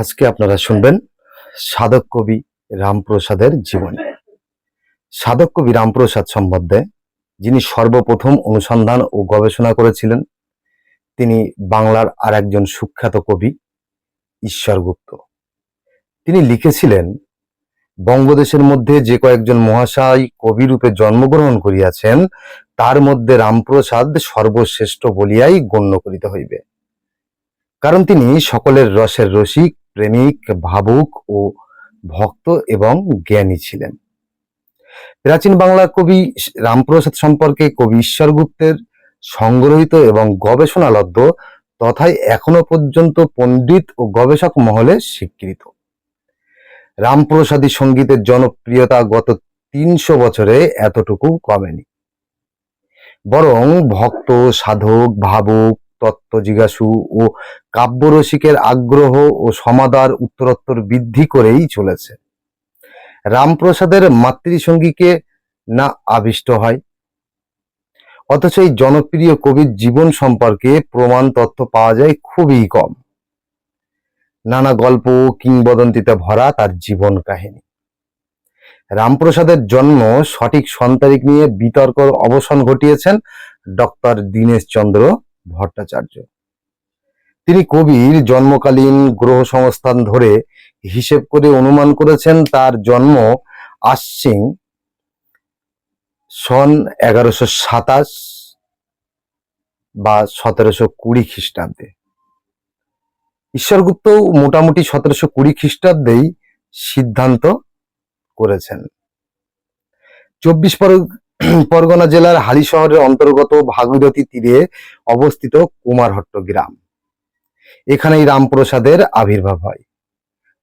আজকে আপনারা শুনবেন সাধক কবি রামপ্রসাদের জীবনী। সাধক কবি রামপ্রসাদ সম্বন্ধে যিনি সর্বপ্রথম অনুসন্ধান ও গবেষণা করেছিলেন, তিনি বাংলার আর একজন সুখ্যাত কবি ঈশ্বর গুপ্ত তিনি লিখেছিলেন, বঙ্গদেশের মধ্যে যে কয়েকজন মহাশয় কবি রূপে জন্মগ্রহণ করিয়াছেন, তার মধ্যে রামপ্রসাদ সর্বশ্রেষ্ঠ বলিয়াই গণ্য করিতে হইবে। কারণ তিনি সকলের রসের রসিক প্রেমিক, ভাবুক ও ভক্ত এবং জ্ঞানী ছিলেন। প্রাচীন বাংলা কবি রামপ্রসাদ সম্পর্কে কবি ঈশ্বর গুপ্তের সংগ্রহিত এবং গবেষণালব্ধ তথায় এখনও পর্যন্ত পণ্ডিত ও গবেষক মহলে স্বীকৃত। রামপ্রসাদী সঙ্গীতের জনপ্রিয়তা গত তিনশো বছরে এতটুকু কমেনি। বরং ভক্ত, সাধক, ভাবুক তত্ত্ব জিজ্ঞাসু ও কাব্যরসিকের আগ্রহ ও সমাদার উত্তরোত্তর বৃদ্ধি করেই চলেছে। রামপ্রসাদের মাতৃসঙ্গীকে না আবিষ্ট হয়, অথচ এই জনপ্রিয় কবির জীবন সম্পর্কে প্রমাণ তথ্য পাওয়া যায় খুবই কম। নানা গল্প কিংবদন্তিতে ভরা তার জীবন কাহিনী। রামপ্রসাদের জন্ম সঠিক সন্তারিখ নিয়ে বিতর্ক অবসান ঘটিয়েছেন ডক্টর দীনেশ চন্দ্র ভট্টাচার্য। তিনি কবির জন্মকালীন গ্রহ সংস্থান ধরে হিসেব করে অনুমান করেছেন, তার জন্ম আশ্বিন সন এগারোশো সাতাশ বা সতেরোশো কুড়ি খ্রিস্টাব্দে। ঈশ্বরগুপ্ত মোটামুটি সতেরোশো কুড়ি খ্রিস্টাব্দেই সিদ্ধান্ত করেছেন। চব্বিশ পর- পরগনা জেলার হালি শহরের অন্তর্গত ভাগীরথী তীরে অবস্থিত কুমারহট্ট গ্রাম। এখানেই রামপ্রসাদের আবির্ভাব হয়।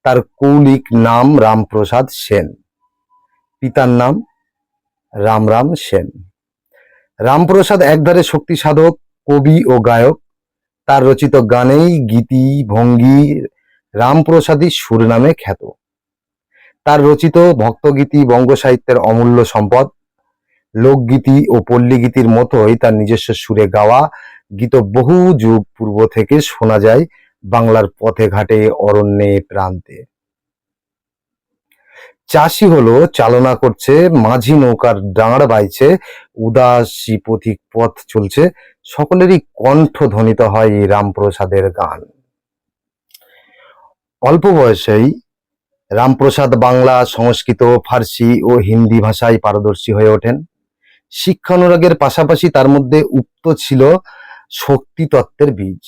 তার কৌলিক নাম রামপ্রসাদ সেন। পিতার নাম রামরাম সেন। রামপ্রসাদ একধারে শক্তি সাধক, কবি ও গায়ক। তার রচিত গানেই গীতি, ভঙ্গি রামপ্রসাদী সুর নামে খ্যাত। তার রচিত ভক্তগীতি বঙ্গ সাহিত্যের অমূল্য সম্পদ লোকগীতি ও পল্লীগীতির মতোই তার নিজস্ব সুরে গাওয়া। গীত বহু যুগ পূর্ব থেকে শোনা যায় বাংলার পথে ঘাটে অরণ্যে প্রান্তে। চাষি হলো, চালনা করছে, মাঝি নৌকার ডাঁড় বাইছে, উদাসী পথিক পথ চলছে, সকলেরই কণ্ঠ ধ্বনিত হয় রামপ্রসাদের গান। অল্প বয়সেই রামপ্রসাদ বাংলা সংস্কৃত, ফার্সি ও হিন্দি ভাষায় পারদর্শী হয়ে ওঠেন। শিক্ষানুরাগের পাশাপাশি তার মধ্যে উক্ত ছিল শক্তি তত্ত্বের বীজ।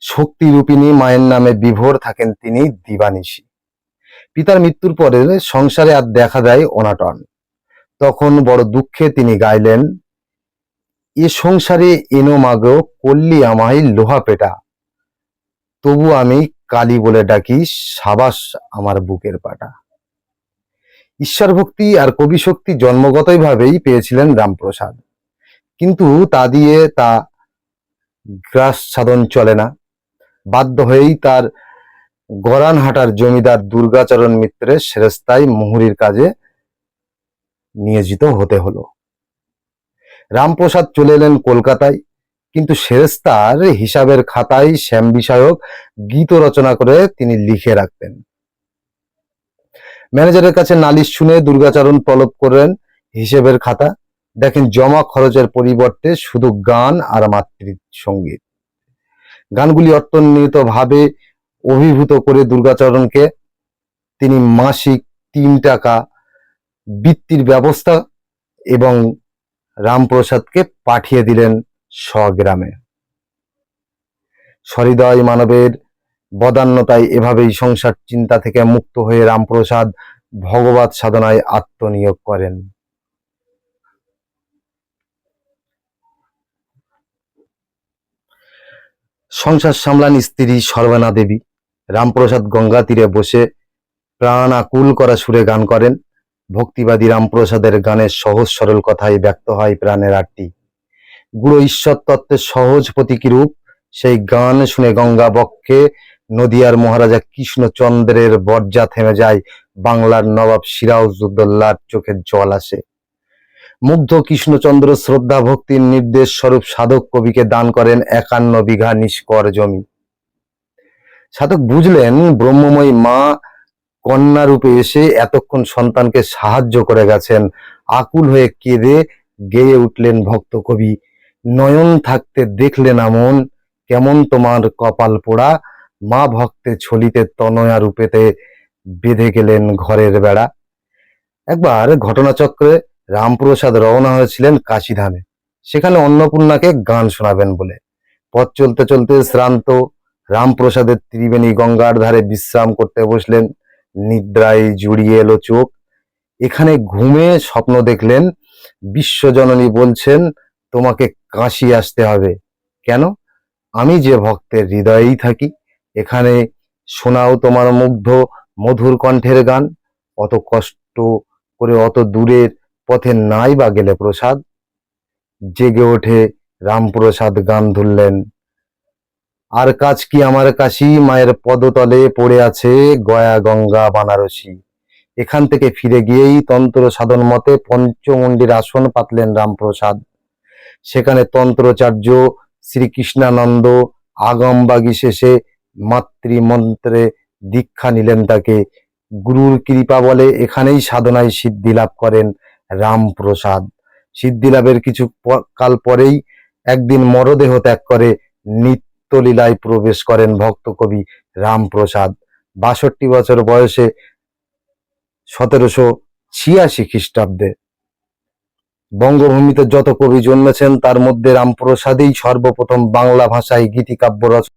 শক্তি রূপিণী মায়ের নামে বিভোর থাকেন তিনি দিবানিশি। পিতার মৃত্যুর পরে সংসারে আর দেখা দেয় অনাটন। তখন বড় দুঃখে তিনি গাইলেন, এ সংসারে এনো মাগো, কল্লি আমায় লোহা পেটা। তবু আমি কালী বলে ডাকি সাবাস আমার বুকের পাটা। ঈশ্বর ভক্তি আর কবি শক্তি জন্মগতই ভাবেই পেয়েছিলেন রামপ্রসাদ। কিন্তু তা দিয়ে তা গ্রাস সাধন চলে না। বাধ্য হয়েই তার গরানহাটার জমিদার দুর্গাচরণ মিত্রের সেরেস্তায় মুহুরির কাজে নিয়োজিত হতে হলো। রামপ্রসাদ চলে এলেন কলকাতায়, কিন্তু সেরেস্তার হিসাবের খাতায় শ্যাম বিষয়ক গীত রচনা করে তিনি লিখে রাখতেন। ম্যানেজারের কাছে নালিশ শুনে দুর্গাচরণ তলব করেন হিসেবের খাতা। দেখেন, জমা খরচের পরিবর্তে শুধু গান আর মাতৃ সংগীত। গানগুলি অর্থনিহিত ভাবে অভিভূত করে দুর্গাচরণকে। তিনি মাসিক তিন টাকা বৃত্তির ব্যবস্থা এবং রামপ্রসাদকে পাঠিয়ে দিলেন স্বগ্রামে। সহৃদয় মানবের বদান্যতায় এভাবেই সংসার চিন্তা থেকে মুক্ত হয়ে রামপ্রসাদ ভগবত সাধনায় আত্মনিয়োগ করেন। সংসার সামলান স্ত্রী সর্বানা দেবী। রামপ্রসাদ গঙ্গা তীরে বসে প্রাণ আকুল করা সুরে গান করেন। ভক্তিবাদী রামপ্রসাদের গানের সহজ সরল কথায় ব্যক্ত হয় প্রাণের আটটি। গুরু ঈশ্বর তত্ত্বের সহজ প্রতীকী রূপ, সেই গান শুনে গঙ্গা বক্ষে নদিয়ার মহারাজা কৃষ্ণচন্দ্রের বর্জা থেমে যায়, বাংলার নবাব সিরাজউদ্দৌলার চোখের জল আসে। মুগ্ধ কৃষ্ণচন্দ্র শ্রদ্ধা ভক্তির নির্দেশ স্বরূপ সাধক কবিকে দান করেন একান্ন বিঘা নিষ্কর জমি। সাধক বুঝলেন, ব্রহ্মময়ী মা কন্যা রূপে এসে এতক্ষণ সন্তানকে সাহায্য করে গেছেন। আকুল হয়ে কেঁদে গেয়ে উঠলেন ভক্ত কবি। নয়ন থাকতে দেখলে না মন কেমন তোমার কপাল পোড়া মা ভক্তে ছলিতে তনয়া রূপেতে বেঁধে গেলেন ঘরের বেড়া। একবার ঘটনাচক্রে রামপ্রসাদ রওনা হয়েছিলেন কাশীধামে। সেখানে অন্নপূর্ণাকে গান শোনাবেন বলে। পথ চলতে চলতে শ্রান্ত রামপ্রসাদের ত্রিবেণী গঙ্গার ধারে বিশ্রাম করতে বসলেন। নিদ্রায় জুড়িয়ে এলো চোখ। এখানে ঘুমে স্বপ্ন দেখলেন। বিশ্বজননী বলছেন, তোমাকে কাশি আসতে হবে। কেন? আমি যে ভক্তের হৃদয়েই থাকি। এখানে শোনাও তোমার মুগ্ধ মধুর কণ্ঠের গান। অত কষ্ট করে অত দূরের পথে নাই বা গেলে প্রসাদ। জেগে ওঠে রামপ্রসাদ গান ধরলেন। আর কাজ কি আমার কাশি? মায়ের পদতলে পড়ে আছে গয়া গঙ্গা বানারসি। এখান থেকে ফিরে গিয়েই তন্ত্র সাধন মতে পঞ্চমন্ডির আসন পাতলেন রামপ্রসাদ। সেখানে তন্ত্রচার্য শ্রীকৃষ্ণানন্দ আগমবাগী শেষে মাতৃমন্ত্রে দীক্ষা নিলেন তাকে। গুরুর কৃপা বলে এখানেই সাধনায় সিদ্ধি লাভ করেন রামপ্রসাদ। সিদ্ধি লাভের কিছু কাল পরেই একদিন মরদেহ ত্যাগ করে নিত্যলীলায় প্রবেশ করেন ভক্ত কবি রামপ্রসাদ। বাষট্টি বছর বয়সে সতেরোশো ছিয়াশি খ্রিস্টাব্দে বঙ্গভূমিতে যত কবি জন্মেছেন, তার মধ্যে রামপ্রসাদেই সর্বপ্রথম বাংলা ভাষায় গীতিকাব্য রচনা